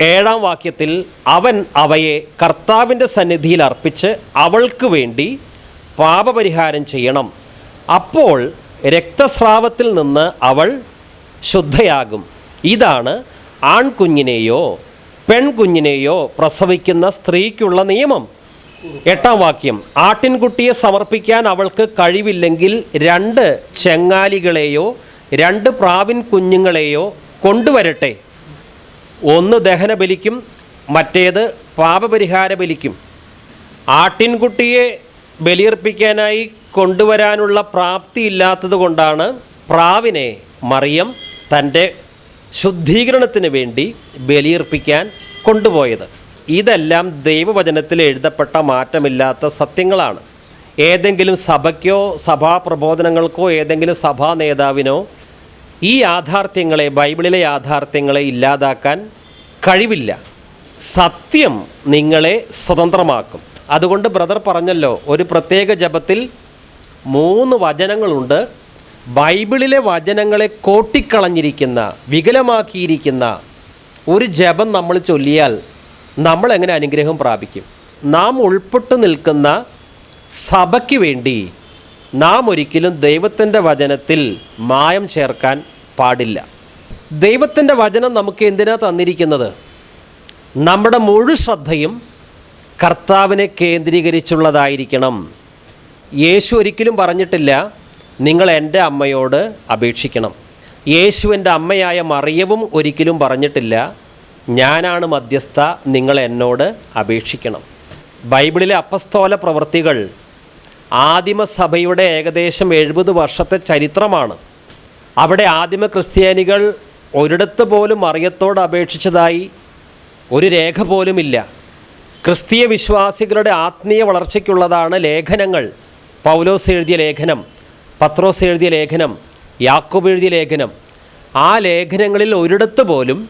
ഏഴാം വാക്യത്തിൽ അവൻ അവയെ കർത്താവിന്റെ സന്നിധിയിൽ അർപ്പിച്ച് അവൾക്ക് വേണ്ടി പാപപരിഹാരം ചെയ്യണം. അപ്പോൾ രക്തസ്രാവത്തിൽ നിന്ന് അവൾ ശുദ്ധയാകും. ഇതാണ് ആൺകുഞ്ഞിനെയോ പെൺകുഞ്ഞിനെയോ പ്രസവിക്കുന്ന സ്ത്രീക്കുള്ള നിയമം. എട്ടാം വാക്യം ആട്ടിൻകുട്ടിയെ സമർപ്പിക്കാൻ അവൾക്ക് കഴിവില്ലെങ്കിൽ രണ്ട് ചെങ്ങാലികളെയോ രണ്ട് പ്രാവിൻ കുഞ്ഞുങ്ങളെയോ കൊണ്ടുവരട്ടെ. ഒന്ന് ദഹന ബലിക്കും മറ്റേത് പാപപരിഹാര ബലിക്കും. ആട്ടിൻകുട്ടിയെ ബലിയർപ്പിക്കാനായി കൊണ്ടുവരാനുള്ള പ്രാപ്തി കൊണ്ടാണ് പ്രാവിനെ മറിയം തന്റെ ശുദ്ധീകരണത്തിന് വേണ്ടി ബലിയർപ്പിക്കാൻ കൊണ്ടുപോയത്. ഇതെല്ലാം ദൈവവചനത്തിൽ എഴുതപ്പെട്ട മാറ്റമില്ലാത്ത സത്യങ്ങളാണ്. ഏതെങ്കിലും സഭയ്ക്കോ സഭാ പ്രബോധനങ്ങൾക്കോ ഏതെങ്കിലും സഭാ നേതാവിനോ ഈ യാഥാർത്ഥ്യങ്ങളെ ബൈബിളിലെ യാഥാർത്ഥ്യങ്ങളെ ഇല്ലാതാക്കാൻ കഴിവില്ല. സത്യം നിങ്ങളെ സ്വതന്ത്രമാക്കും. അതുകൊണ്ട് ബ്രദർ പറഞ്ഞല്ലോ ഒരു പ്രത്യേക ജപത്തിൽ മൂന്ന് വചനങ്ങളുണ്ട്. ബൈബിളിലെ വചനങ്ങളെ കോട്ടിക്കളഞ്ഞിരിക്കുന്ന വികലമാക്കിയിരിക്കുന്ന ഒരു ജപം നമ്മൾ ചൊല്ലിയാൽ നമ്മൾ എങ്ങനെ അനുഗ്രഹം പ്രാപിക്കും? നാം ഉൾപ്പെട്ടു നിൽക്കുന്ന സഭയ്ക്ക് വേണ്ടി നാം ഒരിക്കലും ദൈവത്തിന്റെ വചനത്തിൽ മായം ചേർക്കാൻ പാടില്ല. ദൈവത്തിന്റെ വചനം നമുക്ക് എന്തിനാ തന്നിരിക്കുന്നത്? നമ്മുടെ മുഴു ശ്രദ്ധയും കർത്താവിനെ കേന്ദ്രീകരിച്ചുള്ളതായിരിക്കണം. യേശു ഒരിക്കലും പറഞ്ഞിട്ടില്ല നിങ്ങൾ എന്റെ അമ്മയോട് അപേക്ഷിക്കണം. യേശു എന്റെ അമ്മയായ മറിയവും ഒരിക്കലും പറഞ്ഞിട്ടില്ല ഞാനാണ് മധ്യസ്ഥ നിങ്ങൾ എന്നോട് അപേക്ഷിക്കണം. ബൈബിളിലെ അപ്പസ്തോല പ്രവൃത്തികൾ ആദിമസഭയുടെ ഏകദേശം എഴുപത് വർഷത്തെ ചരിത്രമാണ്. അവിടെ ആദിമ ക്രിസ്ത്യാനികൾ ഒരിടത്ത് പോലും മറിയത്തോട് അപേക്ഷിച്ചതായി ഒരു രേഖ പോലുമില്ല. ക്രിസ്തീയ വിശ്വാസികളുടെ ആത്മീയ വളർച്ചയ്ക്കുള്ളതാണ് ലേഖനങ്ങൾ. പൗലോസ് എഴുതിയ ലേഖനം പത്രോസ് എഴുതിയ ലേഖനം യാക്കോബ് എഴുതിയ ലേഖനം. ആ ലേഖനങ്ങളിൽ ഒരിടത്ത് പോലും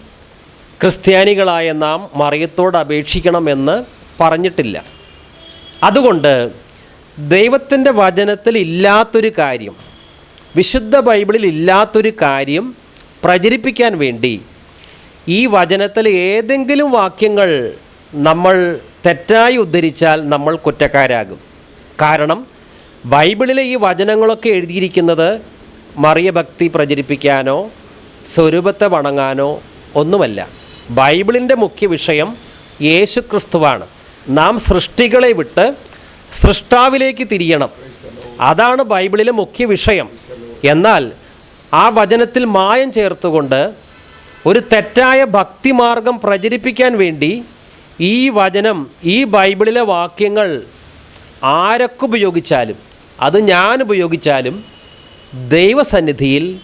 ക്രിസ്ത്യാനികളായ നാം മറിയത്തോട് അപേക്ഷിക്കണമെന്ന് പറഞ്ഞിട്ടില്ല. അതുകൊണ്ട് ദൈവത്തിന്റെ വചനത്തിൽ ഇല്ലാത്തൊരു കാര്യം വിശുദ്ധ ബൈബിളിൽ ഇല്ലാത്തൊരു കാര്യം പ്രചരിപ്പിക്കാൻ വേണ്ടി ഈ വചനത്തിൽ ഏതെങ്കിലും വാക്യങ്ങൾ നമ്മൾ തെറ്റായി ഉദ്ധരിച്ചാൽ നമ്മൾ കുറ്റക്കാരാകും. കാരണം ബൈബിളിലെ ഈ വചനങ്ങളൊക്കെ എഴുതിയിരിക്കുന്നത് മറിയഭക്തി പ്രചരിപ്പിക്കാനോ സ്വരൂപത്തെ വണങ്ങാനോ ഒന്നുമല്ല. ബൈബിളിന്റെ മുഖ്യ വിഷയം യേശു ക്രിസ്തുവാണ് നാം സൃഷ്ടികളെ വിട്ട് സൃഷ്ടാവിലേക്ക് തിരിയണം. അതാണ് ബൈബിളിലെ മുഖ്യ വിഷയം. എന്നാൽ ആ വചനത്തിൽ മായം ചേർത്തുകൊണ്ട് ഒരു തെറ്റായ ഭക്തിമാർഗം പ്രചരിപ്പിക്കാൻ വേണ്ടി ഈ വചനം ഈ ബൈബിളിലെ വാക്യങ്ങൾ ആരൊക്കെ ഉപയോഗിച്ചാലും അത് ഞാൻ ഉപയോഗിച്ചാലും ദൈവസന്നിധിയിൽ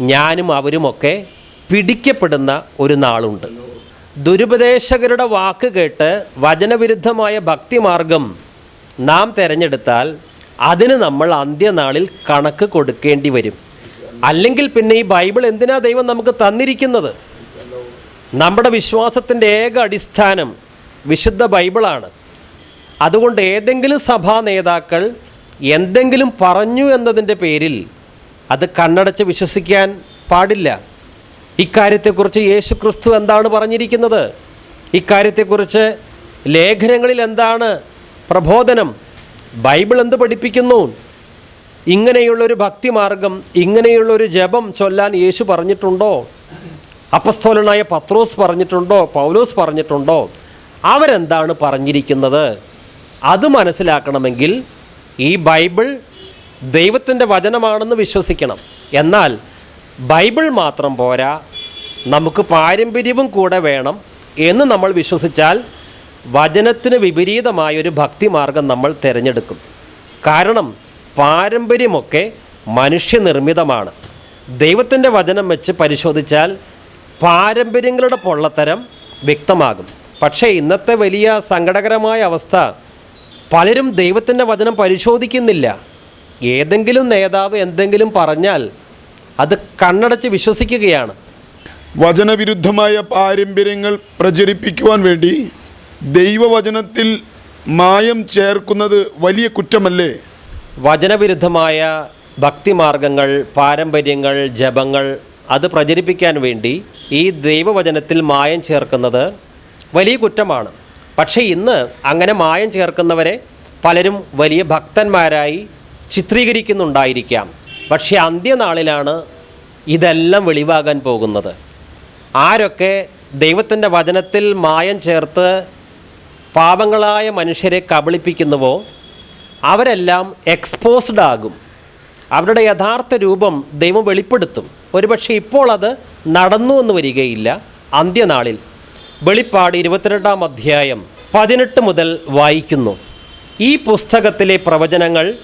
ഞാനും അവരുമൊക്കെ പിടിക്കപ്പെടുന്ന ഒരു നാളുണ്ട്. ദുരുപദേശകരുടെ വാക്ക് കേട്ട് വചനവിരുദ്ധമായ ഭക്തിമാർഗം നാം തിരഞ്ഞെടുത്താൽ അതിന് നമ്മൾ അന്ത്യനാളിൽ കണക്ക് കൊടുക്കേണ്ടി വരും. അല്ലെങ്കിൽ പിന്നെ ഈ ബൈബിൾ എന്തിനാ ദൈവം നമുക്ക് തന്നിരിക്കുന്നത്? നമ്മുടെ വിശ്വാസത്തിന്റെ ഏക അടിസ്ഥാനം വിശുദ്ധ ബൈബിളാണ്. അതുകൊണ്ട് ഏതെങ്കിലും സഭാ നേതാക്കൾ എന്തെങ്കിലും പറഞ്ഞു എന്നതിന്റെ പേരിൽ അത് കണ്ണടച്ച് വിശ്വസിക്കാൻ പാടില്ല. ഇക്കാര്യത്തെക്കുറിച്ച് യേശു ക്രിസ്തു എന്താണ് പറഞ്ഞിരിക്കുന്നത്? ഇക്കാര്യത്തെക്കുറിച്ച് ലേഖനങ്ങളിൽ എന്താണ് പ്രബോധനം. ബൈബിൾ എന്ത് പഠിപ്പിക്കുന്നു? ഇങ്ങനെയുള്ളൊരു ഭക്തിമാർഗം ഇങ്ങനെയുള്ളൊരു ജപം ചൊല്ലാൻ യേശു പറഞ്ഞിട്ടുണ്ടോ? അപ്പസ്തോലനായ പത്രോസ് പറഞ്ഞിട്ടുണ്ടോ? പൗലോസ് പറഞ്ഞിട്ടുണ്ടോ? അവരെന്താണ് പറഞ്ഞിരിക്കുന്നത്? അത് മനസ്സിലാക്കണമെങ്കിൽ ഈ ബൈബിൾ ദൈവത്തിന്റെ വചനമാണെന്ന് വിശ്വസിക്കണം. എന്നാൽ ബൈബിൾ മാത്രം പോരാ നമുക്ക് പാരമ്പര്യവും കൂടെ വേണം എന്ന് നമ്മൾ വിശ്വസിച്ചാൽ വചനത്തിന് വിപരീതമായൊരു ഭക്തിമാർഗം നമ്മൾ തിരഞ്ഞെടുക്കും. കാരണം പാരമ്പര്യമൊക്കെ മനുഷ്യനിർമ്മിതമാണ്. ദൈവത്തിന്റെ വചനം വെച്ച് പരിശോധിച്ചാൽ പാരമ്പര്യങ്ങളുടെ പൊള്ളത്തരം വ്യക്തമാകും. പക്ഷേ ഇന്നത്തെ വലിയ സങ്കടകരമായ അവസ്ഥ പലരും ദൈവത്തിന്റെ വചനം പരിശോധിക്കുന്നില്ല. ഏതെങ്കിലും നേതാവ് എന്തെങ്കിലും പറഞ്ഞാൽ അത് കണ്ണടച്ച് വിശ്വസിക്കുകയാണ്. വചനവിരുദ്ധമായ പാരമ്പര്യങ്ങൾ പ്രചരിപ്പിക്കുവാൻ വേണ്ടി ദൈവവചനത്തിൽ മായം ചേർക്കുന്നത് വലിയ കുറ്റമല്ലേ? വചനവിരുദ്ധമായ ഭക്തിമാർഗങ്ങൾ പാരമ്പര്യങ്ങൾ ജപങ്ങൾ അത് പ്രചരിപ്പിക്കാൻ വേണ്ടി ഈ ദൈവവചനത്തിൽ മായം ചേർക്കുന്നത് വലിയ കുറ്റമാണ്. പക്ഷേ ഇന്ന് അങ്ങനെ മായം ചേർക്കുന്നവരെ പലരും വലിയ ഭക്തന്മാരായി ചിത്രീകരിക്കുന്നുണ്ടായിരിക്കാം. പക്ഷേ അന്ത്യനാളിലാണ് ഇതെല്ലാം വെളിവാകാൻ പോകുന്നത്. ആരൊക്കെ ദൈവത്തിന്റെ വചനത്തിൽ മായം ചേർത്ത് പാപങ്ങളായ മനുഷ്യരെ കബളിപ്പിക്കുന്നുവോ അവരെല്ലാം എക്സ്പോസ്ഡ് ആകും. അവരുടെ യഥാർത്ഥ രൂപം ദൈവം വെളിപ്പെടുത്തും. ഒരുപക്ഷെ ഇപ്പോൾ അത് നടന്നു എന്ന് വരികയില്ല. അന്ത്യനാളിൽ വെളിപ്പാട് ഇരുപത്തിരണ്ടാം അധ്യായം പതിനെട്ട് മുതൽ വായിക്കുന്നു. ഈ പുസ്തകത്തിലെ പ്രവചനങ്ങൾ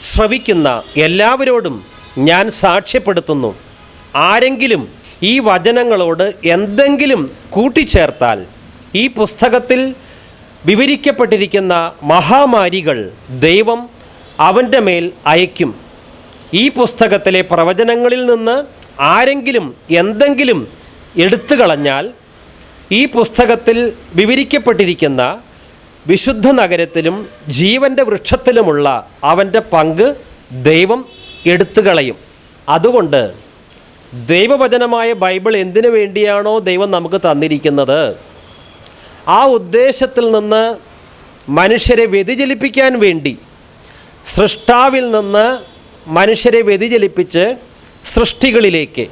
ശ്രവിക്കുന്ന എല്ലാവരോടും ഞാൻ സാക്ഷ്യപ്പെടുത്തുന്നു. ആരെങ്കിലും ഈ വചനങ്ങളോട് എന്തെങ്കിലും കൂട്ടിച്ചേർത്താൽ ഈ പുസ്തകത്തിൽ വിവരിക്കപ്പെട്ടിരിക്കുന്ന മഹാമാരികൾ ദൈവം അവന്റെ മേൽ അയക്കും ഈ പുസ്തകത്തിലെ പ്രവചനങ്ങളിൽ നിന്ന് ആരെങ്കിലും എന്തെങ്കിലും എടുത്തു കളഞ്ഞാൽ ഈ പുസ്തകത്തിൽ വിവരിക്കപ്പെട്ടിരിക്കുന്ന വിശുദ്ധ നഗരത്തിലും ജീവന്റെ വൃക്ഷത്തിലുമുള്ള അവന്റെ പങ്ക് ദൈവം എടുത്തു കളയും അതുകൊണ്ട് ദൈവവചനമായ ബൈബിൾ എന്തിനു വേണ്ടിയാണോ ദൈവം നമുക്ക് തന്നിരിക്കുന്നത്? ആ ഉദ്ദേശത്തിൽ നിന്ന് മനുഷ്യരെ വ്യതിചലിപ്പിക്കാൻ വേണ്ടി സൃഷ്ടാവിൽ നിന്ന് മനുഷ്യരെ വ്യതിചലിപ്പിച്ച് സൃഷ്ടികളിലേക്ക്.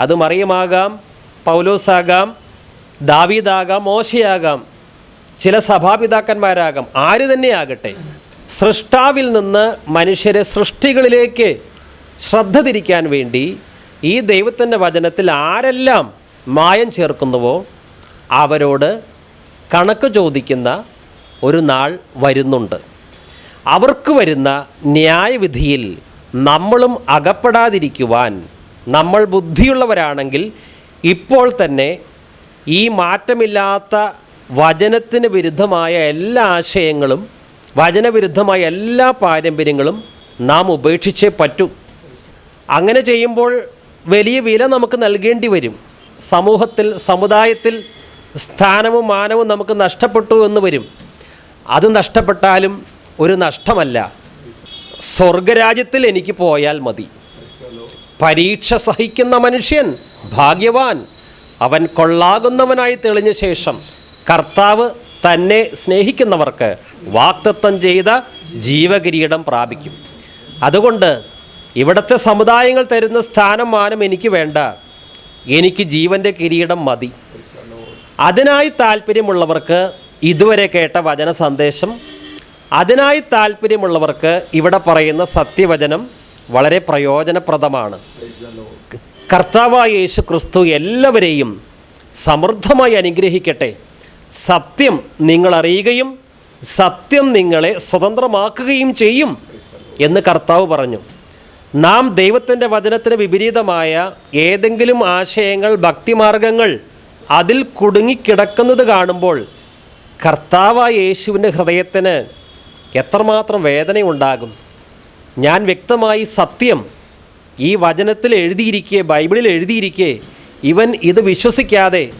അത് മറിയമാകാം പൗലോസാകാം ദാവീദാകാം മോശയാകാം ചില സഭാപിതാക്കന്മാരാകാം ആര് തന്നെയാകട്ടെ സൃഷ്ടാവിൽ നിന്ന് മനുഷ്യരെ സൃഷ്ടികളിലേക്ക് ശ്രദ്ധ തിരിക്കാൻ വേണ്ടി ഈ ദൈവത്തിന്റെ വചനത്തിൽ ആരെല്ലാം മായം ചേർക്കുന്നുവോ അവരോട് കണക്ക് ചോദിക്കുന്ന ഒരു നാൾ വരുന്നുണ്ട്. അവർക്ക് വരുന്ന ന്യായവിധിയിൽ നമ്മളും അകപ്പെടാതിരിക്കുവാൻ നമ്മൾ ബുദ്ധിയുള്ളവരാണെങ്കിൽ ഇപ്പോൾ തന്നെ ഈ മാറ്റമില്ലാത്ത വചനത്തിന് വിരുദ്ധമായ എല്ലാ ആശയങ്ങളും വചനവിരുദ്ധമായ എല്ലാ പാരമ്പര്യങ്ങളും നാം ഉപേക്ഷിച്ചേ പറ്റൂ. അങ്ങനെ ചെയ്യുമ്പോൾ വലിയ വില നമുക്ക് നൽകേണ്ടി വരും. സമൂഹത്തിൽ സമുദായത്തിൽ സ്ഥാനവും മാനവും നമുക്ക് നഷ്ടപ്പെട്ടു എന്ന് വരും. അത് നഷ്ടപ്പെട്ടാലും ഒരു നഷ്ടമല്ല. സ്വർഗരാജ്യത്തിൽ എനിക്ക് പോയാൽ മതി. പരീക്ഷ സഹിക്കുന്ന മനുഷ്യൻ ഭാഗ്യവാൻ. അവൻ കൊള്ളാകുന്നവനായി തെളിഞ്ഞ ശേഷം കർത്താവ് തന്നെ സ്നേഹിക്കുന്നവർക്ക് വാക്തത്വം ചെയ്ത ജീവകിരീടം പ്രാപിക്കും. അതുകൊണ്ട് ഇവിടുത്തെ സമുദായങ്ങൾ തരുന്ന സ്ഥാനം മാനം എനിക്ക് വേണ്ട. എനിക്ക് ജീവന്റെ കിരീടം മതി. അതിനായി താല്പര്യമുള്ളവർക്ക് ഇതുവരെ കേട്ട വചന സന്ദേശം അതിനായി താല്പര്യമുള്ളവർക്ക് ഇവിടെ പറയുന്ന സത്യവചനം വളരെ പ്രയോജനപ്രദമാണ്. കർത്താവായ യേശു ക്രിസ്തു എല്ലാവരെയും സമൃദ്ധമായി അനുഗ്രഹിക്കട്ടെ. സത്യം നിങ്ങൾ അറിയുകയും സത്യം നിങ്ങളെ സ്വതന്ത്രമാക്കുകയും ചെയ്യും എന്ന് കർത്താവ് പറഞ്ഞു. നാം ദൈവത്തിന്റെ വചനത്തിന് വിപരീതമായ ഏതെങ്കിലും ആശയങ്ങൾ ഭക്തിമാർഗങ്ങൾ അതിൽ കുടുങ്ങിക്കിടക്കുന്നത് കാണുമ്പോൾ കർത്താവായ യേശുവിന്റെ ഹൃദയത്തിന് എത്രമാത്രം വേദനയുണ്ടാകും? ഞാൻ വ്യക്തമായി സത്യം ഈ വചനത്തിൽ എഴുതിയിരിക്കെ ബൈബിളിൽ എഴുതിയിരിക്കെ ഇവൻ ഇത് വിശ്വസിക്കാതെ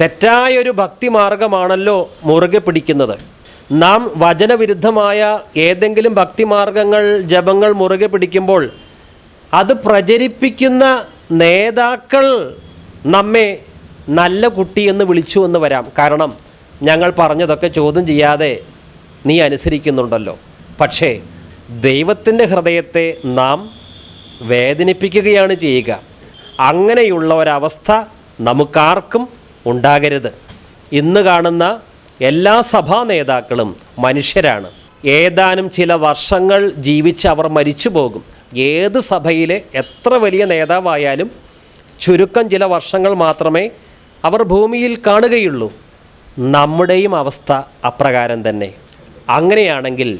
തെറ്റായൊരു ഭക്തിമാർഗമാണല്ലോ മുറുകെ പിടിക്കുന്നത്. നാം വചനവിരുദ്ധമായ ഏതെങ്കിലും ഭക്തിമാർഗങ്ങൾ ജപങ്ങൾ മുറുകെ പിടിക്കുമ്പോൾ അത് പ്രചരിപ്പിക്കുന്ന നേതാക്കൾ നമ്മെ നല്ല കുട്ടി എന്ന് വിളിച്ചു എന്ന് വരാം. കാരണം ഞങ്ങൾ പറഞ്ഞതൊക്കെ ചോദ്യം ചെയ്യാതെ നീ അനുസരിക്കുന്നുണ്ടല്ലോ. പക്ഷേ ദൈവത്തിന്റെ ഹൃദയത്തെ നാം വേദനിപ്പിക്കുകയാണ് ചെയ്യുക. അങ്ങനെയുള്ള ഒരവസ്ഥ നമുക്കാർക്കും ഉണ്ടാകരുത്. ഇന്ന് കാണുന്ന എല്ലാ സഭാ നേതാക്കളും മനുഷ്യരാണ്. ഏതാനും ചില വർഷങ്ങൾ ജീവിച്ച് അവർ മരിച്ചു പോകും. ഏത് സഭയിലെ എത്ര വലിയ നേതാവായാലും ചുരുക്കം ചില വർഷങ്ങൾ മാത്രമേ അവർ ഭൂമിയിൽ കാണുകയുള്ളൂ. നമ്മുടെയും അവസ്ഥ അപ്രകാരം തന്നെ. അങ്ങനെയാണെങ്കിൽ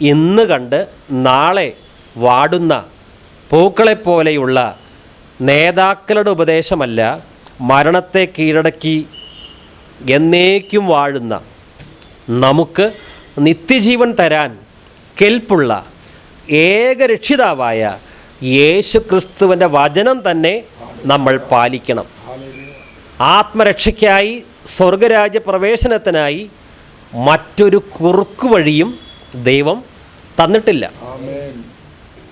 ഇന്ന് കണ്ട് നാളെ വാടുന്ന പൂക്കളെപ്പോലെയുള്ള നേതാക്കളുടെ ഉപദേശമല്ല മരണത്തെ കീഴടക്കി എന്നേക്കും വാഴുന്ന നമുക്ക് നിത്യജീവൻ തരാൻ കെൽപ്പുള്ള ഏക രക്ഷിതാവായ യേശു ക്രിസ്തുവിന്റെ വചനം തന്നെ നമ്മൾ പാലിക്കണം. ആത്മരക്ഷയ്ക്കായി സ്വർഗരാജ്യ പ്രവേശനത്തിനായി മറ്റൊരു കുറുക്കു വഴിയും ദൈവം തന്നിട്ടില്ല.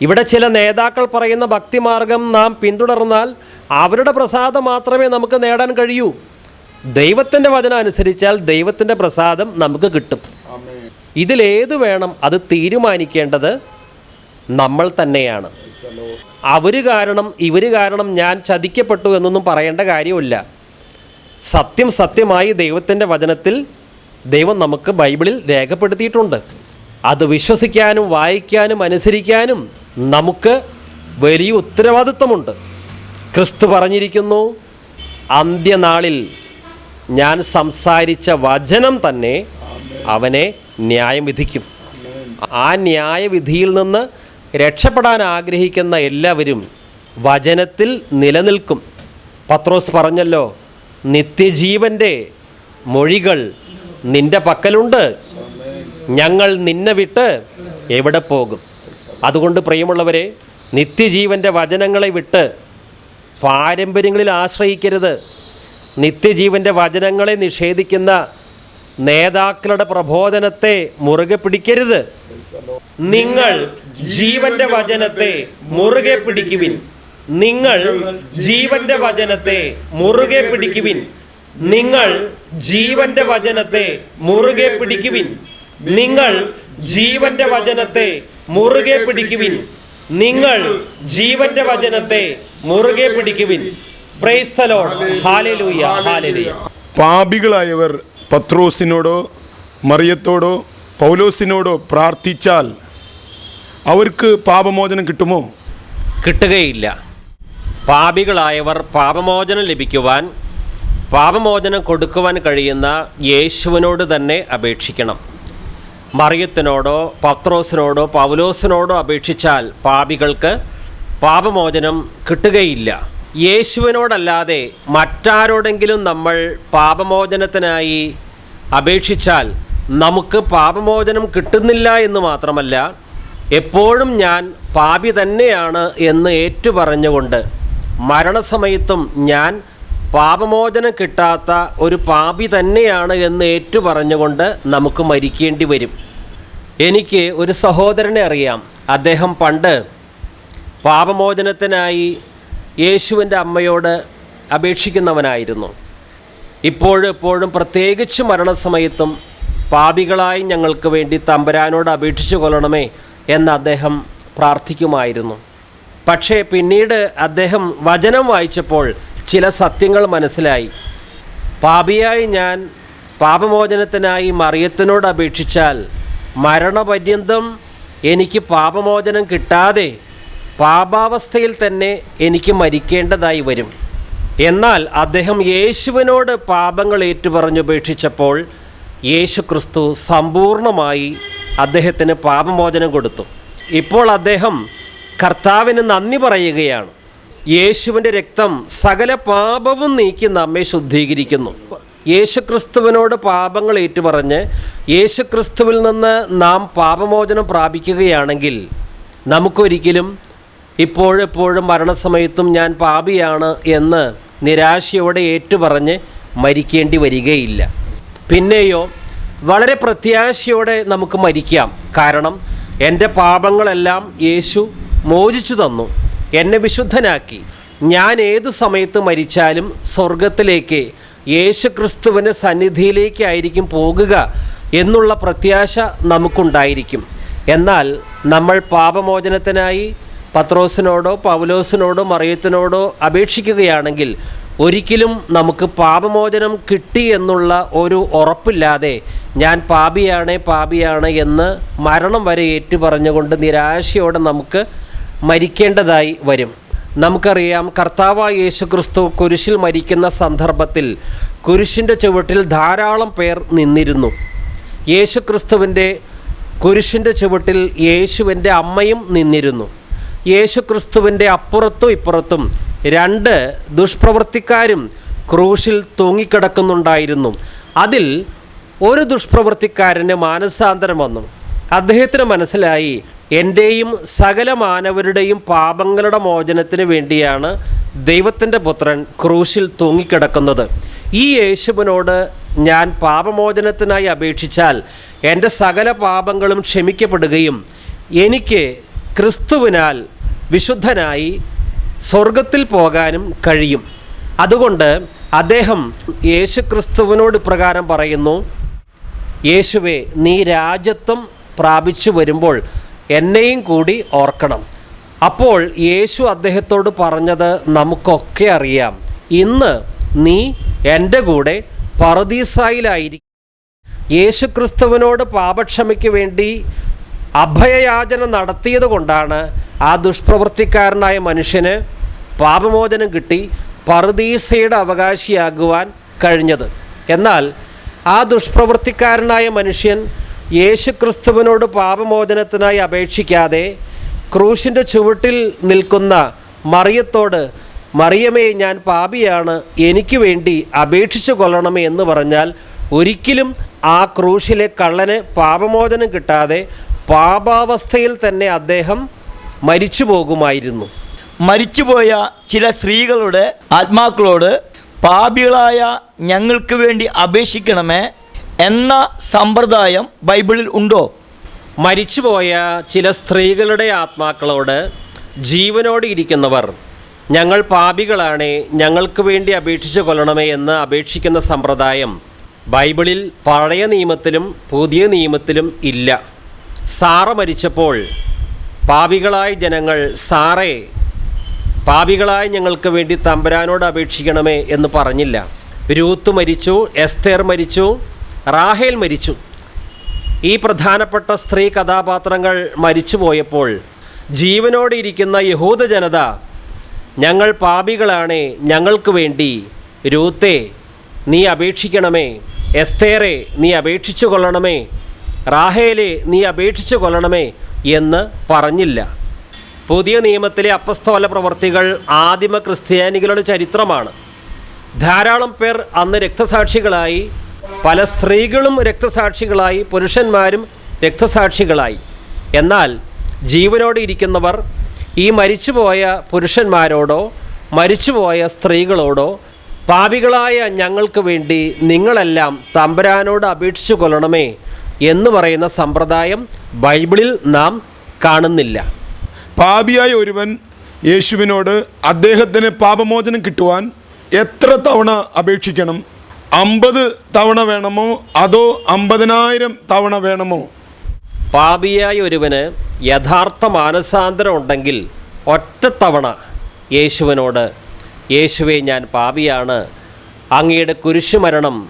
ഇവിടെ ചില നേതാക്കൾ പറയുന്ന ഭക്തിമാർഗം നാം പിന്തുടർന്നാൽ അവരുടെ പ്രസാദം മാത്രമേ നമുക്ക് നേടാൻ കഴിയൂ. ദൈവത്തിന്റെ വചനം അനുസരിച്ചാൽ ദൈവത്തിന്റെ പ്രസാദം നമുക്ക് കിട്ടും. ഇതിലേത് വേണം അത് തീരുമാനിക്കേണ്ടത് നമ്മൾ തന്നെയാണ്. അവർ കാരണം ഇവർ കാരണം ഞാൻ ചതിക്കപ്പെട്ടു എന്നൊന്നും പറയേണ്ട കാര്യമില്ല. സത്യം സത്യമായി ദൈവത്തിന്റെ വചനത്തിൽ ദൈവം നമുക്ക് ബൈബിളിൽ രേഖപ്പെടുത്തിയിട്ടുണ്ട്. അത് വിശ്വസിക്കാനും വായിക്കാനും അനുസരിക്കാനും നമുക്ക് വലിയ ഉത്തരവാദിത്വമുണ്ട്. ക്രിസ്തു പറഞ്ഞിരിക്കുന്നു അന്ത്യനാളിൽ ഞാൻ സംസാരിച്ച വചനം തന്നെ അവനെ ന്യായം വിധിക്കും. ആ ന്യായവിധിയിൽ നിന്ന് രക്ഷപ്പെടാൻ ആഗ്രഹിക്കുന്ന എല്ലാവരും വചനത്തിൽ നിലനിൽക്കും. പത്രോസ് പറഞ്ഞല്ലോ നിത്യജീവന്റെ മൊഴികൾ നിന്റെ പക്കലുണ്ട്. ഞങ്ങൾ നിന്നെ വിട്ട് എവിടെ പോകും? അതുകൊണ്ട് പ്രിയമുള്ളവരെ നിത്യജീവന്റെ വചനങ്ങളെ വിട്ട് പാരമ്പര്യങ്ങളിൽ ആശ്രയിക്കരുത്. നിത്യജീവന്റെ വചനങ്ങളെ നിഷേധിക്കുന്ന നേതാക്കളുടെ പ്രബോധനത്തെ മുറുകെ പിടിക്കരുത്. നിങ്ങൾ ജീവന്റെ വചനത്തെ മുറുകെ പിടിക്കുവിൻ. നിങ്ങൾ ജീവന്റെ വചനത്തെ മുറുകെ പിടിക്കുവിൻ. നിങ്ങൾ ജീവന്റെ വചനത്തെ മുറുകെ പിടിക്കുവിൻ. നിങ്ങൾ ജീവന്റെ വചനത്തെ മുറുകെ പിടിക്കുവിൻ. നിങ്ങൾ ജീവന്റെ വചനത്തെ മുറുകെ പിടിക്കുവിൻ. പാപികളായവർ പത്രോസിനോടോ മറിയത്തോടോ പൗലോസിനോടോ പ്രാർത്ഥിച്ചാൽ അവർക്ക് പാപമോചനം കിട്ടുമോ? കിട്ടുകയില്ല. പാപികളായവർ പാപമോചനം ലഭിക്കുവാൻ പാപമോചനം കൊടുക്കുവാൻ കഴിയുന്ന യേശുവിനോട് തന്നെ അപേക്ഷിക്കണം. മറിയത്തിനോടോ പത്രോസിനോടോ പൗലോസിനോടോ അപേക്ഷിച്ചാൽ പാപികൾക്ക് പാപമോചനം കിട്ടുകയില്ല. യേശുവിനോടല്ലാതെ മറ്റാരോടെങ്കിലും നമ്മൾ പാപമോചനത്തിനായി അപേക്ഷിച്ചാൽ നമുക്ക് പാപമോചനം കിട്ടുന്നില്ല എന്ന് മാത്രമല്ല എപ്പോഴും ഞാൻ പാപി തന്നെയാണ് എന്ന് ഏറ്റുപറഞ്ഞുകൊണ്ട് മരണസമയത്തും ഞാൻ പാപമോചനം കിട്ടാത്ത ഒരു പാപി തന്നെയാണ് എന്ന് ഏറ്റുപറഞ്ഞുകൊണ്ട് നമുക്ക് മരിക്കേണ്ടി വരും. എനിക്ക് ഒരു സഹോദരനെ അറിയാം. അദ്ദേഹം പണ്ട് പാപമോചനത്തിനായി യേശുവിന്റെ അമ്മയോട് അപേക്ഷിക്കുന്നവനായിരുന്നു. ഇപ്പോഴും എപ്പോഴും പ്രത്യേകിച്ച് മരണസമയത്തും പാപികളായി ഞങ്ങൾക്ക് വേണ്ടി തമ്പരാനോട് അപേക്ഷിച്ചു കൊള്ളണമേ എന്ന് അദ്ദേഹം പ്രാർത്ഥിക്കുമായിരുന്നു. പക്ഷേ പിന്നീട് അദ്ദേഹം വചനം വായിച്ചപ്പോൾ ചില സത്യങ്ങൾ മനസ്സിലായി. പാപിയായി ഞാൻ പാപമോചനത്തിനായി മറിയത്തിനോട് അപേക്ഷിച്ചാൽ മരണപര്യന്തം എനിക്ക് പാപമോചനം കിട്ടാതെ പാപാവസ്ഥയിൽ തന്നെ എനിക്ക് മരിക്കേണ്ടതായി വരും. എന്നാൽ അദ്ദേഹം യേശുവിനോട് പാപങ്ങൾ ഏറ്റുപറഞ്ഞുപേക്ഷിച്ചപ്പോൾ യേശു ക്രിസ്തു സമ്പൂർണമായി അദ്ദേഹത്തിന് പാപമോചനം കൊടുത്തു. ഇപ്പോൾ അദ്ദേഹം കർത്താവിന് നന്ദി പറയുകയാണ്. യേശുവിന്റെ രക്തം സകല പാപവും നീക്കി നമ്മെ ശുദ്ധീകരിക്കുന്നു. യേശുക്രിസ്തുവിനോട് പാപങ്ങൾ ഏറ്റുപറഞ്ഞ് യേശുക്രിസ്തുവിൽ നിന്ന് നാം പാപമോചനം പ്രാപിക്കുകയാണെങ്കിൽ നമുക്കൊരിക്കലും ഇപ്പോഴെപ്പോഴും മരണസമയത്തും ഞാൻ പാപിയാണ് എന്ന് നിരാശയോടെ ഏറ്റുപറഞ്ഞ് മരിക്കേണ്ടി വരികയില്ല. പിന്നെയോ വളരെ പ്രത്യാശയോടെ നമുക്ക് മരിക്കാം. കാരണം എന്റെ പാപങ്ങളെല്ലാം യേശു മോചിച്ചു തന്നു. എന്നെ വിശുദ്ധനാക്കി. ഞാൻ ഏത് സമയത്ത് മരിച്ചാലും സ്വർഗത്തിലേക്ക് യേശു ക്രിസ്തുവിന്റെ സന്നിധിയിലേക്കായിരിക്കും പോകുക എന്നുള്ള പ്രത്യാശ നമുക്കുണ്ടായിരിക്കും. എന്നാൽ നമ്മൾ പാപമോചനത്തിനായി പത്രോസിനോടോ പൗലോസിനോടോ മറിയത്തിനോടോ അപേക്ഷിക്കുകയാണെങ്കിൽ ഒരിക്കലും നമുക്ക് പാപമോചനം കിട്ടി എന്നുള്ള ഒരു ഉറപ്പില്ലാതെ ഞാൻ പാപിയാണ് പാപിയാണ് എന്ന് മരണം വരെ ഏറ്റുപറഞ്ഞുകൊണ്ട് നിരാശയോടെ നമുക്ക് മരിക്കേണ്ടതായി വരും. നമുക്കറിയാം കർത്താവായ യേശു ക്രിസ്തു കുരിശിൽ മരിക്കുന്ന സന്ദർഭത്തിൽ കുരിശിന്റെ ചുവട്ടിൽ ധാരാളം പേർ നിന്നിരുന്നു. യേശു ക്രിസ്തുവിന്റെ കുരിശിന്റെ ചുവട്ടിൽ യേശുവിന്റെ അമ്മയും നിന്നിരുന്നു. യേശു ക്രിസ്തുവിന്റെ അപ്പുറത്തും ഇപ്പുറത്തും രണ്ട് ദുഷ്പ്രവൃത്തിക്കാരും ക്രൂശിൽ തൂങ്ങിക്കിടക്കുന്നുണ്ടായിരുന്നു. അതിൽ ഒരു ദുഷ്പ്രവൃത്തിക്കാരന് മാനസാന്തരം വന്നു. അദ്ദേഹത്തിന് മനസ്സിലായി എന്റെയും സകല മാനവരുടെയും പാപങ്ങളുടെ മോചനത്തിന് വേണ്ടിയാണ് ദൈവത്തിന്റെ പുത്രൻ ക്രൂശിൽ തൂങ്ങിക്കിടക്കുന്നത്. ഈ യേശുവിനോട് ഞാൻ പാപമോചനത്തിനായി അപേക്ഷിച്ചാൽ എന്റെ സകല പാപങ്ങളും ക്ഷമിക്കപ്പെടുകയും എനിക്ക് ക്രിസ്തുവിനാൽ വിശുദ്ധനായി സ്വർഗത്തിൽ പോകാനും കഴിയും. അതുകൊണ്ട് അദ്ദേഹം യേശു ക്രിസ്തുവിനോട് പ്രകാരം പറയുന്നു യേശുവെ നീ രാജ്യത്വം പ്രാപിച്ചു വരുമ്പോൾ എന്നെയും കൂടി ഓർക്കണം. അപ്പോൾ യേശു അദ്ദേഹത്തോട് പറഞ്ഞത് നമുക്കൊക്കെ അറിയാം. ഇന്ന് നീ എന്റെ കൂടെ പറദീസായിലായിരിക്കും. യേശു ക്രിസ്തുവിനോട് പാപക്ഷമയ്ക്ക് വേണ്ടി അഭയയാചന നടത്തിയത് കൊണ്ടാണ് ആ ദുഷ്പ്രവൃത്തിക്കാരനായ മനുഷ്യന് പാപമോചനം കിട്ടി പറുദീസയുടെ അവകാശിയാകുവാൻ കഴിഞ്ഞത്. എന്നാൽ ആ ദുഷ്പ്രവൃത്തിക്കാരനായ മനുഷ്യൻ യേശു ക്രിസ്തുവിനോട് പാപമോചനത്തിനായി അപേക്ഷിക്കാതെ ക്രൂശിന്റെ ചുവട്ടിൽ നിൽക്കുന്ന മറിയത്തോട് മറിയമേ ഞാൻ പാപിയാണ് എനിക്ക് വേണ്ടി അപേക്ഷിച്ചു കൊള്ളണമേ എന്ന് പറഞ്ഞാൽ ഒരിക്കലും ആ ക്രൂശിലെ കള്ളന് പാപമോചനം കിട്ടാതെ പാപാവസ്ഥയിൽ തന്നെ അദ്ദേഹം മരിച്ചു പോകുമായിരുന്നു. മരിച്ചുപോയ ചില സ്ത്രീകളുടെ ആത്മാക്കളോട് പാപികളായ ഞങ്ങൾക്ക് വേണ്ടി അപേക്ഷിക്കണമേ എന്ന സമ്പ്രദായം ബൈബിളിൽ ഉണ്ടോ? മരിച്ചുപോയ ചില സ്ത്രീകളുടെ ആത്മാക്കളോട് ജീവനോടെ ഇരിക്കുന്നവർ ഞങ്ങൾ പാപികളാണേ ഞങ്ങൾക്ക് വേണ്ടി അപേക്ഷിച്ചു കൊല്ലണമേ എന്ന് അപേക്ഷിക്കുന്ന സമ്പ്രദായം ബൈബിളിൽ പഴയ നിയമത്തിലും പുതിയ നിയമത്തിലും ഇല്ല. സാറ മരിച്ചപ്പോൾ പാപികളായ ജനങ്ങൾ സാറേ പാപികളായി ഞങ്ങൾക്ക് വേണ്ടി തമ്പുരാനോട് അപേക്ഷിക്കണമേ എന്ന് പറഞ്ഞില്ല. രൂത്ത് മരിച്ചു എസ്തേർ മരിച്ചു റാഹേൽ മരിച്ചു. ഈ പ്രധാനപ്പെട്ട സ്ത്രീ കഥാപാത്രങ്ങൾ മരിച്ചുപോയപ്പോൾ ജീവനോടെ ഇരിക്കുന്ന യഹൂദ ജനത ഞങ്ങൾ പാപികളാണ് ഞങ്ങൾക്ക് വേണ്ടി രൂത്തെ നീ അപേക്ഷിക്കണമേ എസ്തേറെ നീ അപേക്ഷിച്ചു കൊള്ളണമേ റാഹേലെ നീ അപേക്ഷിച്ചു കൊള്ളണമേ എന്ന് പറഞ്ഞില്ല. പുതിയ നിയമത്തിലെ അപ്പസ്തോല പ്രവർത്തികൾ ആദിമ ക്രിസ്ത്യാനികളുടെ ചരിത്രമാണ്. ധാരാളം പേർ അന്ന് രക്തസാക്ഷികളായി പല സ്ത്രീകളും രക്തസാക്ഷികളായി പുരുഷന്മാരും രക്തസാക്ഷികളായി. എന്നാൽ ജീവനോടെ ഇരിക്കുന്നവർ ഈ മരിച്ചുപോയ പുരുഷന്മാരോടോ മരിച്ചുപോയ സ്ത്രീകളോടോ പാപികളായ ഞങ്ങൾക്ക് വേണ്ടി നിങ്ങളെല്ലാം തമ്പുരാനോട് അപേക്ഷിച്ചു കൊള്ളണമേ എന്ന് പറയുന്ന സമ്പ്രദായം ബൈബിളിൽ നാം കാണുന്നില്ല. പാപിയായ ഒരുവൻ യേശുവിനോട് അദ്ദേഹത്തിന് പാപമോചനം കിട്ടുവാൻ എത്ര തവണ അപേക്ഷിക്കണം? അമ്പത് തവണ വേണമോ? അതോ അമ്പതിനായിരം തവണ വേണമോ? പാപിയായ ഒരുവന് യഥാർത്ഥ മാനസാന്തരം ഉണ്ടെങ്കിൽ ഒറ്റത്തവണ യേശുവിനോട് യേശുവെ ഞാൻ പാപിയാണ്. അങ്ങയുടെ കുരിശുമരണം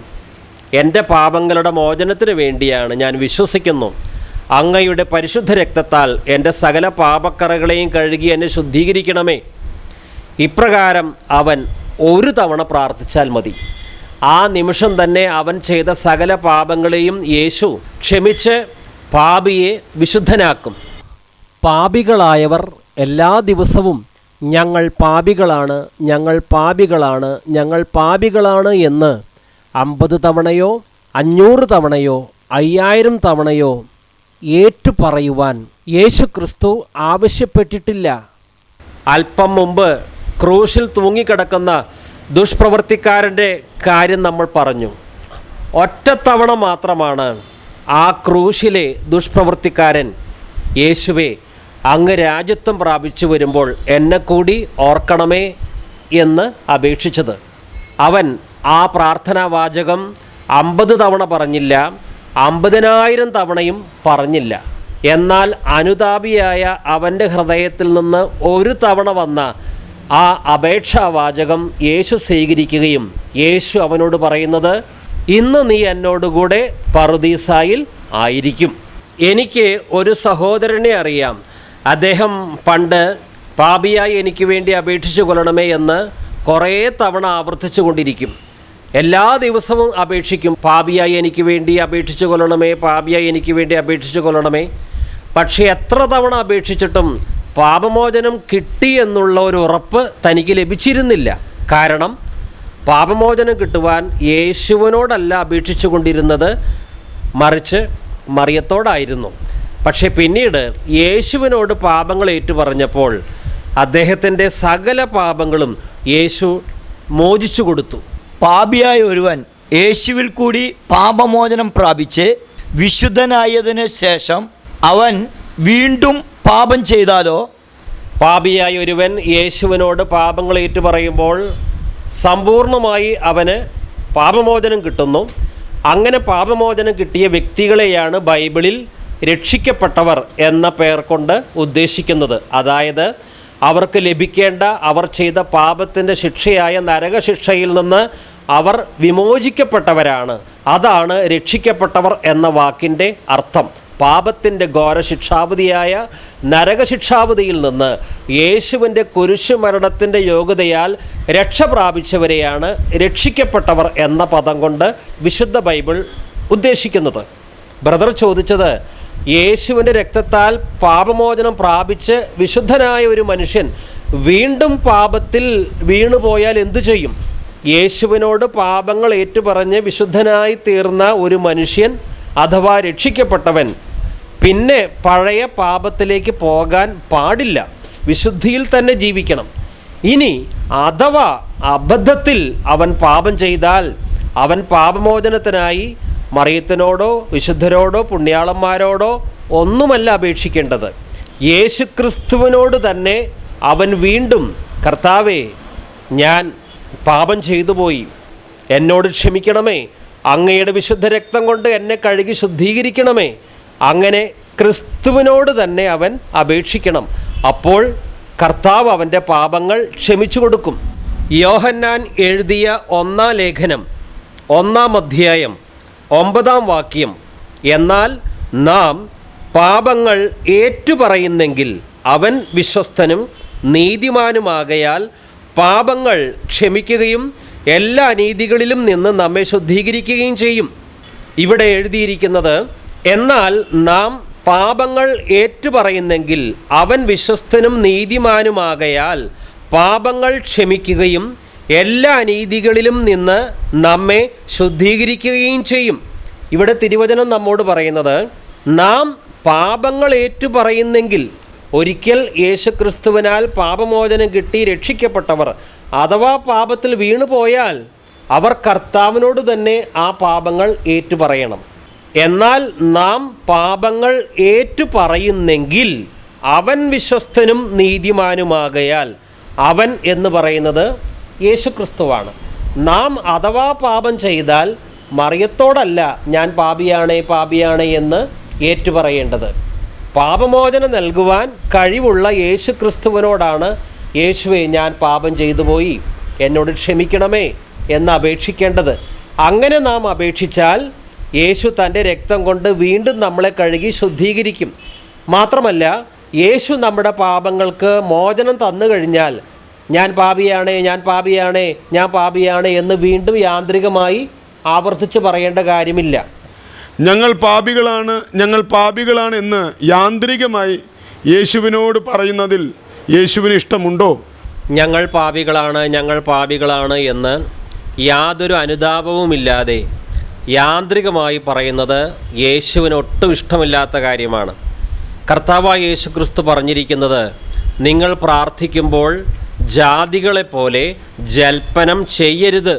എന്റെ പാപങ്ങളുടെ മോചനത്തിന് വേണ്ടിയാണ്. ഞാൻ വിശ്വസിക്കുന്നു. അങ്ങയുടെ പരിശുദ്ധ രക്തത്താൽ എന്റെ സകല പാപക്കറകളെയും കഴുകി എന്നെ ശുദ്ധീകരിക്കണമേ. ഇപ്രകാരം അവൻ ഒരു തവണ പ്രാർത്ഥിച്ചാൽ മതി. ആ നിമിഷം തന്നെ അവൻ ചെയ്ത സകല പാപങ്ങളെയും യേശു ക്ഷമിച്ച് പാപിയെ വിശുദ്ധനാക്കും. പാപികളായവർ എല്ലാ ദിവസവും ഞങ്ങൾ പാപികളാണ് ഞങ്ങൾ പാപികളാണ് ഞങ്ങൾ പാപികളാണ് എന്ന് അമ്പത് തവണയോ അഞ്ഞൂറ് തവണയോ അയ്യായിരം തവണയോ ഏറ്റുപറയുവാൻ യേശു ക്രിസ്തു ആവശ്യപ്പെട്ടിട്ടില്ല. അല്പം മുമ്പ് ക്രൂശിൽ തൂങ്ങിക്കിടക്കുന്ന ദുഷ്പ്രവർത്തിക്കാരന്റെ കാര്യം നമ്മൾ പറഞ്ഞു. ഒറ്റത്തവണ മാത്രമാണ് ആ ക്രൂശിലെ ദുഷ്പ്രവർത്തിക്കാരൻ യേശുവെ അങ്ങ് രാജ്യത്വം പ്രാപിച്ചു വരുമ്പോൾ എന്നെ കൂടി ഓർക്കണമേ എന്ന് അപേക്ഷിച്ചത്. അവൻ ആ പ്രാർത്ഥനാവാചകം അമ്പത് തവണ പറഞ്ഞില്ല അമ്പതിനായിരം തവണയും പറഞ്ഞില്ല. എന്നാൽ അനുതാപിയായ അവന്റെ ഹൃദയത്തിൽ നിന്ന് ഒരു തവണ വന്ന ആ അപേക്ഷാവാചകം യേശു സ്വീകരിക്കുകയും യേശു അവനോട് പറയുന്നത് ഇന്ന് നീ എന്നോടുകൂടെ പറുദീസായിൽ ആയിരിക്കും. എനിക്ക് ഒരു സഹോദരനെ അറിയാം. അദ്ദേഹം പണ്ട് പാപിയായി എനിക്ക് വേണ്ടി അപേക്ഷിച്ചു കൊള്ളണമേ എന്ന് കുറേ തവണ ആവർത്തിച്ചു കൊണ്ടിരിക്കും. എല്ലാ ദിവസവും അപേക്ഷിക്കും. പാപിയായി എനിക്ക് വേണ്ടി അപേക്ഷിച്ചു കൊള്ളണമേ പാപിയായി എനിക്ക് വേണ്ടി അപേക്ഷിച്ചു കൊള്ളണമേ. പക്ഷേ എത്ര തവണ അപേക്ഷിച്ചിട്ടും പാപമോചനം കിട്ടി എന്നുള്ള ഒരു ഉറപ്പ് തനിക്ക് ലഭിച്ചിരുന്നില്ല. കാരണം പാപമോചനം കിട്ടുവാൻ യേശുവിനോടല്ല അപേക്ഷിച്ചു കൊണ്ടിരുന്നത് മറിച്ച് മറിയത്തോടായിരുന്നു. പക്ഷേ പിന്നീട് യേശുവിനോട് പാപങ്ങൾ ഏറ്റുപറഞ്ഞപ്പോൾ അദ്ദേഹത്തിന്റെ സകല പാപങ്ങളും യേശു മോചിച്ചു കൊടുത്തു. പാപിയായ ഒരുവൻ യേശുവിൽ കൂടി പാപമോചനം പ്രാപിച്ച് വിശുദ്ധനായതിനു ശേഷം അവൻ വീണ്ടും പാപം ചെയ്താലോ? പാപിയായ ഒരുവൻ യേശുവിനോട് പാപങ്ങൾ ഏറ്റു പറയുമ്പോൾ സമ്പൂർണമായി അവന് പാപമോചനം കിട്ടുന്നു. അങ്ങനെ പാപമോചനം കിട്ടിയ വ്യക്തികളെയാണ് ബൈബിളിൽ രക്ഷിക്കപ്പെട്ടവർ എന്ന പേർ കൊണ്ട് ഉദ്ദേശിക്കുന്നത്. അതായത് അവർക്ക് ലഭിക്കേണ്ട അവർ ചെയ്ത പാപത്തിന്റെ ശിക്ഷയായ നരകശിക്ഷയിൽ നിന്ന് അവർ വിമോചിക്കപ്പെട്ടവരാണ്. അതാണ് രക്ഷിക്കപ്പെട്ടവർ എന്ന വാക്കിന്റെ അർത്ഥം. പാപത്തിന്റെ ഘോരശിക്ഷാവധിയായ നരകശിക്ഷാവധിയിൽ നിന്ന് യേശുവിന്റെ കുരിശു മരണത്തിന്റെ യോഗ്യതയാൽ രക്ഷ പ്രാപിച്ചവരെയാണ് രക്ഷിക്കപ്പെട്ടവർ എന്ന പദം കൊണ്ട് വിശുദ്ധ ബൈബിൾ ഉദ്ദേശിക്കുന്നത്. ബ്രദർ ചോദിച്ചത് യേശുവിന്റെ രക്തത്താൽ പാപമോചനം പ്രാപിച്ച് വിശുദ്ധനായ ഒരു മനുഷ്യൻ വീണ്ടും പാപത്തിൽ വീണുപോയാൽ എന്തു ചെയ്യും? യേശുവിനോട് പാപങ്ങൾ ഏറ്റുപറഞ്ഞ് വിശുദ്ധനായി തീർന്ന ഒരു മനുഷ്യൻ അഥവാ രക്ഷിക്കപ്പെട്ടവൻ പിന്നെ പഴയ പാപത്തിലേക്ക് പോകാൻ പാടില്ല. വിശുദ്ധിയിൽ തന്നെ ജീവിക്കണം. ഇനി അഥവാ അബദ്ധത്തിൽ അവൻ പാപം ചെയ്താൽ അവൻ പാപമോചനത്തിനായി മറിയത്തിനോടോ വിശുദ്ധരോടോ പുണ്യാളന്മാരോടോ ഒന്നുമല്ല അപേക്ഷിക്കേണ്ടത്. യേശുക്രിസ്തുവിനോട് തന്നെ അവൻ വീണ്ടും കർത്താവേ ഞാൻ പാപം ചെയ്തു പോയി. എന്നോട് ക്ഷമിക്കണമേ. അങ്ങയുടെ വിശുദ്ധ രക്തം കൊണ്ട് എന്നെ കഴുകി ശുദ്ധീകരിക്കണമേ. അങ്ങനെ ക്രിസ്തുവിനോട് തന്നെ അവൻ അപേക്ഷിക്കണം. അപ്പോൾ കർത്താവ് അവന്റെ പാപങ്ങൾ ക്ഷമിച്ചു കൊടുക്കും. യോഹന്നാൻ എഴുതിയ ഒന്നാം ലേഖനം ഒന്നാം അധ്യായം ഒമ്പതാം വാക്യം. എന്നാൽ നാം പാപങ്ങൾ ഏറ്റുപറയുന്നെങ്കിൽ അവൻ വിശ്വസ്തനും നീതിമാനുമാകയാൽ പാപങ്ങൾ ക്ഷമിക്കുകയും എല്ലാ അനീതികളിലും നിന്ന് നമ്മെ ശുദ്ധീകരിക്കുകയും ചെയ്യും. ഇവിടെ എഴുതിയിരിക്കുന്നത് എന്നാൽ നാം പാപങ്ങൾ ഏറ്റുപറയുന്നെങ്കിൽ അവൻ വിശ്വസ്തനും നീതിമാനുമാകയാൽ പാപങ്ങൾ ക്ഷമിക്കുകയും എല്ലാ അനീതികളിലും നിന്ന് നമ്മെ ശുദ്ധീകരിക്കുകയും ചെയ്യും. ഇവിടെ തിരുവചനം നമ്മോട് പറയുന്നത് നാം പാപങ്ങൾ ഏറ്റുപറയുന്നെങ്കിൽ ഒരിക്കൽ യേശുക്രിസ്തുവിനാൽ പാപമോചനം കിട്ടി രക്ഷിക്കപ്പെട്ടവർ അഥവാ പാപത്തിൽ വീണുപോയാൽ അവർ കർത്താവിനോട് തന്നെ ആ പാപങ്ങൾ ഏറ്റുപറയണം. എന്നാൽ നാം പാപങ്ങൾ ഏറ്റുപറയുന്നെങ്കിൽ അവൻ വിശ്വസ്തനും നീതിമാനുമാകയാൽ. അവൻ എന്ന് പറയുന്നത് യേശുക്രിസ്തുവാണ്. നാം അഥവാ പാപം ചെയ്താൽ മറിയത്തോടല്ല ഞാൻ പാപിയാണേ പാപിയാണേ എന്ന് ഏറ്റുപറയേണ്ടത്. പാപമോചനം നൽകുവാൻ കഴിവുള്ള യേശു ക്രിസ്തുവിനോടാണ് യേശുവെ ഞാൻ പാപം ചെയ്തു പോയി. എന്നോട് ക്ഷമിക്കണമേ എന്ന് അപേക്ഷിക്കേണ്ടത്. അങ്ങനെ നാം അപേക്ഷിച്ചാൽ യേശു തന്റെ രക്തം കൊണ്ട് വീണ്ടും നമ്മളെ കഴുകി ശുദ്ധീകരിക്കും. മാത്രമല്ല യേശു നമ്മുടെ പാപങ്ങൾക്ക് മോചനം തന്നു കഴിഞ്ഞാൽ ഞാൻ പാപിയാണേ ഞാൻ പാപിയാണേ ഞാൻ പാപിയാണേ എന്ന് വീണ്ടും യാന്ത്രികമായി ആവർത്തിച്ച് പറയേണ്ട കാര്യമില്ല. ഞങ്ങൾ പാപികളാണ് ഞങ്ങൾ പാപികളാണ് എന്ന് യാന്ത്രികമായി യേശുവിനോട് പറയുന്നതിൽ യേശുവിന് ഇഷ്ടമുണ്ടോ? ഞങ്ങൾ പാപികളാണ് ഞങ്ങൾ പാപികളാണ് എന്ന് യാതൊരു അനുതാപവുമില്ലാതെ യാന്ത്രികമായി പറയുന്നത് യേശുവിന് ഒട്ടും ഇഷ്ടമില്ലാത്ത കാര്യമാണ്. കർത്താവായ യേശു ക്രിസ്തു പറഞ്ഞിരിക്കുന്നത് നിങ്ങൾ പ്രാർത്ഥിക്കുമ്പോൾ ജാതികളെപ്പോലെ ജൽപ്പനം ചെയ്യരുത്.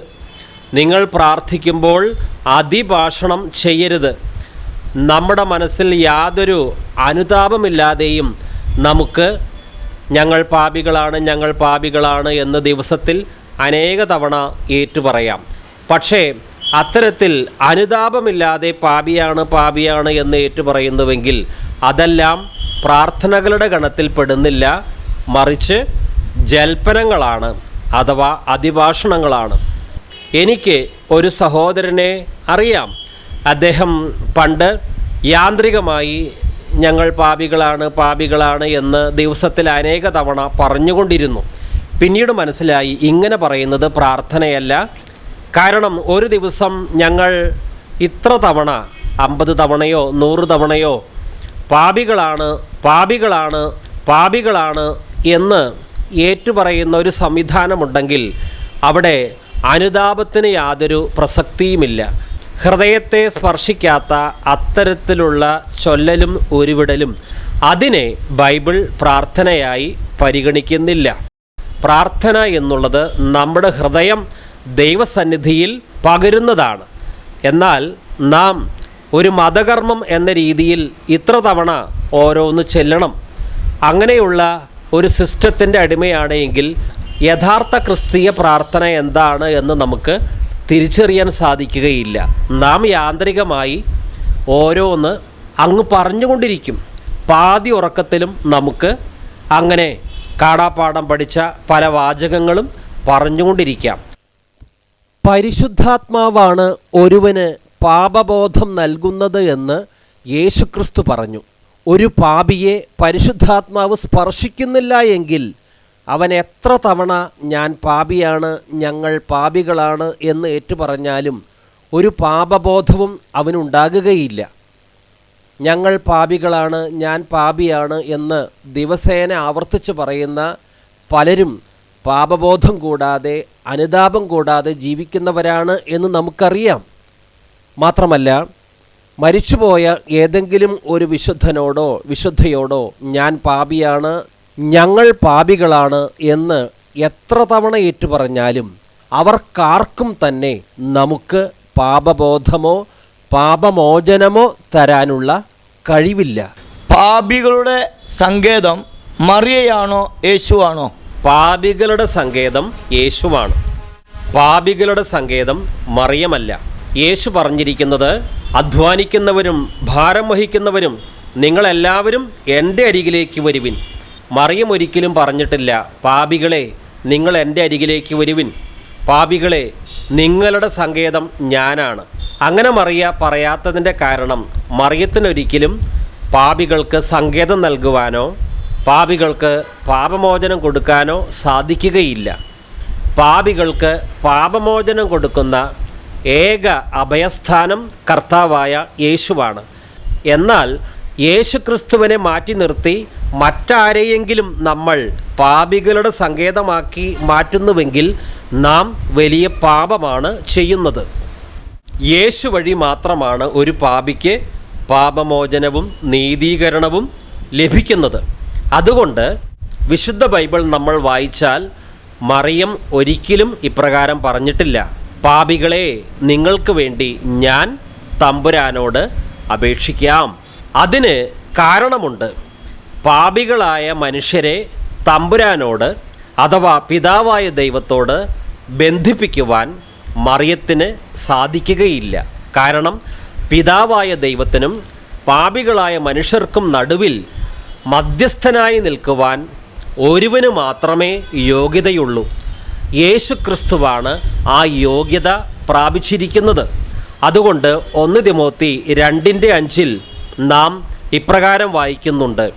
നിങ്ങൾ പ്രാർത്ഥിക്കുമ്പോൾ അതിഭാഷണം ചെയ്യരുത്. നമ്മുടെ മനസ്സിൽ യാതൊരു അനുതാപമില്ലാതെയും നമുക്ക് ഞങ്ങൾ പാപികളാണ് ഞങ്ങൾ പാപികളാണ് എന്ന് ദിവസത്തിൽ അനേക തവണ ഏറ്റുപറയാം. പക്ഷേ അത്തരത്തിൽ അനുതാപമില്ലാതെ പാപിയാണ് പാപിയാണ് എന്ന് ഏറ്റുപറയുന്നുവെങ്കിൽ അതെല്ലാം പ്രാർത്ഥനകളുടെ ഗണത്തിൽ പെടുന്നില്ല മറിച്ച് ജൽപ്പനങ്ങളാണ് അഥവാ അതിഭാഷണങ്ങളാണ് എനിക്ക് ഒരു സഹോദരനെ അറിയാം. അദ്ദേഹം പണ്ട് യാന്ത്രികമായി ഞങ്ങൾ പാപികളാണ് പാപികളാണ് എന്ന് ദിവസത്തിൽ അനേക തവണ പറഞ്ഞുകൊണ്ടിരുന്നു. പിന്നീട് മനസ്സിലായി ഇങ്ങനെ പറയുന്നത് പ്രാർത്ഥനയല്ല കാരണം ഒരു ദിവസം ഞങ്ങൾ ഇത്ര തവണ അമ്പത് തവണയോ നൂറ് തവണയോ പാപികളാണ് പാപികളാണ് പാപികളാണ് എന്ന് ഏറ്റുപറയുന്ന ഒരു സംവിധാനമുണ്ടെങ്കിൽ അവിടെ അനുതാപത്തിന് യാതൊരു പ്രസക്തിയുമില്ല. ഹൃദയത്തെ സ്പർശിക്കാത്ത അത്തരത്തിലുള്ള ചൊല്ലലും ഉരുവിടലും അതിനെ ബൈബിൾ പ്രാർത്ഥനയായി പരിഗണിക്കുന്നില്ല. പ്രാർത്ഥന എന്നുള്ളത് നമ്മുടെ ഹൃദയം ദൈവസന്നിധിയിൽ പകരുന്നതാണ്. എന്നാൽ നാം ഒരു മതകർമ്മം എന്ന രീതിയിൽ ഇത്ര തവണ ഓരോന്ന് ചെല്ലണം. അങ്ങനെയുള്ള ഒരു സിസ്റ്റത്തിന്റെ അടിമയാണെങ്കിൽ യഥാർത്ഥ ക്രിസ്തീയ പ്രാർത്ഥന എന്താണ് എന്ന് നമുക്ക് തിരിച്ചറിയാൻ സാധിക്കുകയില്ല. നാം യാന്ത്രികമായി ഓരോന്ന് അങ്ങ് പറഞ്ഞുകൊണ്ടിരിക്കും. പാതി ഉറക്കത്തിലും നമുക്ക് അങ്ങനെ കാടാപ്പാടം പഠിച്ച പല വാചകങ്ങളും പറഞ്ഞുകൊണ്ടിരിക്കാം. പരിശുദ്ധാത്മാവാണ് ഒരുവന് പാപബോധം നൽകുന്നത് എന്ന് യേശുക്രിസ്തു പറഞ്ഞു. ഒരു പാപിയെ പരിശുദ്ധാത്മാവ് സ്പർശിക്കുന്നില്ല എങ്കിൽ അവൻ എത്ര തവണ ഞാൻ പാപിയാണ് ഞങ്ങൾ പാപികളാണ് എന്ന് ഏറ്റുപറഞ്ഞാലും ഒരു പാപബോധവും അവനുണ്ടാകുകയില്ല. ഞങ്ങൾ പാപികളാണ് ഞാൻ പാപിയാണ് എന്ന് ദിവസേന ആവർത്തിച്ച് പറയുന്ന പലരും പാപബോധം കൂടാതെ അനുതാപം കൂടാതെ ജീവിക്കുന്നവരാണ് എന്ന് നമുക്കറിയാം. മാത്രമല്ല മരിച്ചുപോയ ഏതെങ്കിലും ഒരു വിശുദ്ധനോടോ വിശുദ്ധയോടോ ഞാൻ പാപിയാണ് ഞങ്ങൾ പാപികളാണ് എന്ന് എത്ര തവണ ഏറ്റുപറഞ്ഞാലും അവർക്കാർക്കും തന്നെ നമുക്ക് പാപബോധമോ പാപമോചനമോ തരാനുള്ള കഴിവില്ല. പാപികളുടെ സങ്കേതം മറിയയാണോ യേശുവാണോ? പാപികളുടെ സങ്കേതം യേശുവാണ്. പാപികളുടെ സങ്കേതം മറിയമല്ല. യേശു പറഞ്ഞിരിക്കുന്നത് അധ്വാനിക്കുന്നവരും ഭാരം വഹിക്കുന്നവരും നിങ്ങളെല്ലാവരും എന്റെ അരികിലേക്ക് വരുവിൻ. മറിയം ഒരിക്കലും പറഞ്ഞിട്ടില്ല പാപികളെ നിങ്ങൾ എന്റെ അരികിലേക്ക് വരുവിൻ. പാപികളെ നിങ്ങളുടെ സങ്കേതം ഞാനാണ്. അങ്ങനെ മറിയ പറയാത്തതിന്റെ കാരണം മറിയത്തിനൊരിക്കലും പാപികൾക്ക് സങ്കേതം നൽകുവാനോ പാപികൾക്ക് പാപമോചനം കൊടുക്കാനോ സാധിക്കുകയില്ല. പാപികൾക്ക് പാപമോചനം കൊടുക്കുന്ന ഏക അഭയസ്ഥാനം കർത്താവായ യേശുവാണ്. എന്നാൽ യേശുക്രിസ്തുവിനെ മാറ്റി നിർത്തി മറ്റാരെയെങ്കിലും നമ്മൾ പാപികളുടെ സങ്കേതമാക്കി മാറ്റുന്നുവെങ്കിൽ നാം വലിയ പാപമാണ് ചെയ്യുന്നത്. യേശു വഴി മാത്രമാണ് ഒരു പാപിക്ക് പാപമോചനവും നീതീകരണവും ലഭിക്കുന്നത്. അതുകൊണ്ട് വിശുദ്ധ ബൈബിൾ നമ്മൾ വായിച്ചാൽ മറിയം ഒരിക്കലും ഇപ്രകാരം പറഞ്ഞിട്ടില്ല. പാപികളെ നിങ്ങൾക്ക് വേണ്ടി ഞാൻ തമ്പുരാനോട് അപേക്ഷിക്കാം. അതിന് കാരണമുണ്ട്. പാപികളായ മനുഷ്യരെ തമ്പുരാനോട് അഥവാ പിതാവായ ദൈവത്തോട് ബന്ധിപ്പിക്കുവാൻ മറിയത്തിന് സാധിക്കുകയില്ല. കാരണം പിതാവായ ദൈവത്തിനും പാപികളായ മനുഷ്യർക്കും നടുവിൽ മധ്യസ്ഥനായി നിൽക്കുവാൻ ഒരുവന് മാത്രമേ യോഗ്യതയുള്ളൂ. യേശു ക്രിസ്തുവാണ് ആ യോഗ്യത പ്രാപിച്ചിരിക്കുന്നത്. അതുകൊണ്ട് ഒന്ന് തിമോത്തി രണ്ടിന്റെ അഞ്ചിൽ നാം ഇപ്രകാരം വായിക്കുന്നുണ്ട്.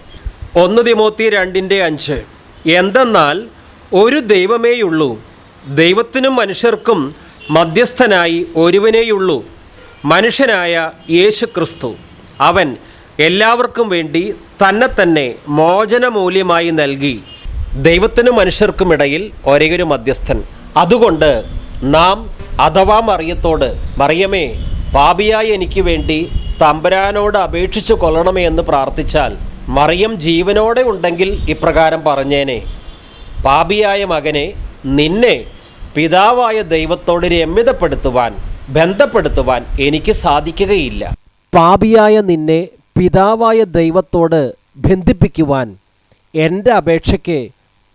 ഒന്ന് തിമോത്തി രണ്ടിന്റെ അഞ്ച്. എന്തെന്നാൽ ഒരു ദൈവമേയുള്ളൂ. ദൈവത്തിനും മനുഷ്യർക്കും മധ്യസ്ഥനായി ഒരുവനേയുള്ളൂ. മനുഷ്യനായ യേശു ക്രിസ്തു അവൻ എല്ലാവർക്കും വേണ്ടി തന്നെ തന്നെ മോചനമൂല്യമായി നൽകി ദൈവത്തിനും മനുഷ്യർക്കുമിടയിൽ ഒരേയൊരു മധ്യസ്ഥൻ. അതുകൊണ്ട് നാം അഥവാ മറിയത്തോട് മറിയമേ പാപിയായി എനിക്ക് വേണ്ടി തമ്പുരാനോട് അപേക്ഷിച്ചു കൊള്ളണമേ എന്ന് പ്രാർത്ഥിച്ചാൽ മറിയം ജീവനോടെ ഉണ്ടെങ്കിൽ ഇപ്രകാരം പറഞ്ഞേനെ പാപിയായ മകനെ നിന്നെ പിതാവായ ദൈവത്തോട് രമ്യതപ്പെടുത്തുവാൻ ബന്ധപ്പെടുത്തുവാൻ എനിക്ക് സാധിക്കുകയില്ല. പാപിയായ നിന്നെ പിതാവായ ദൈവത്തോട് ബന്ധിപ്പിക്കുവാൻ എന്റെ അപേക്ഷയ്ക്ക്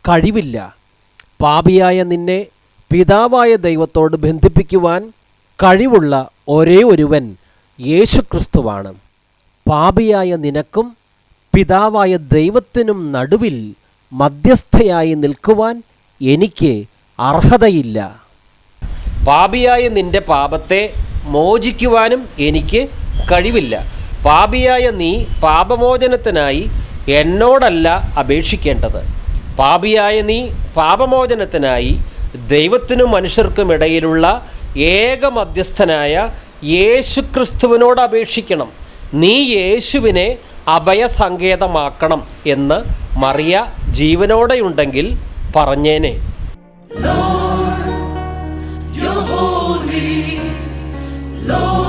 കഴിവില്ല. പാപിയായ നിന്നെ പിതാവായ ദൈവത്തോട് ബന്ധിപ്പിക്കുവാൻ കഴിവുള്ള ഒരേ ഒരുവൻ യേശുക്രിസ്തുവാണ്. പാപിയായ നിനക്കും പിതാവായ ദൈവത്തിനും നടുവിൽ മധ്യസ്ഥയായി നിൽക്കുവാൻ എനിക്ക് അർഹതയില്ല. പാപിയായ നിന്റെ പാപത്തെ മോചിക്കുവാനും എനിക്ക് കഴിവില്ല. പാപിയായ നീ പാപമോചനത്തിനായി എന്നോടല്ല അപേക്ഷിക്കേണ്ടത്. പാപിയായ നീ പാപമോചനത്തിനായി ദൈവത്തിനും മനുഷ്യർക്കും ഇടയിലുള്ള ഏക മധ്യസ്ഥനായ യേശുക്രിസ്തുവിനോട് അപേക്ഷിക്കണം. നീ യേശുവിനെ അഭയസങ്കേതമാക്കണം എന്ന് മറിയ ജീവനോടെയുണ്ടെങ്കിൽ പറഞ്ഞേനെ. You're holy, Lord.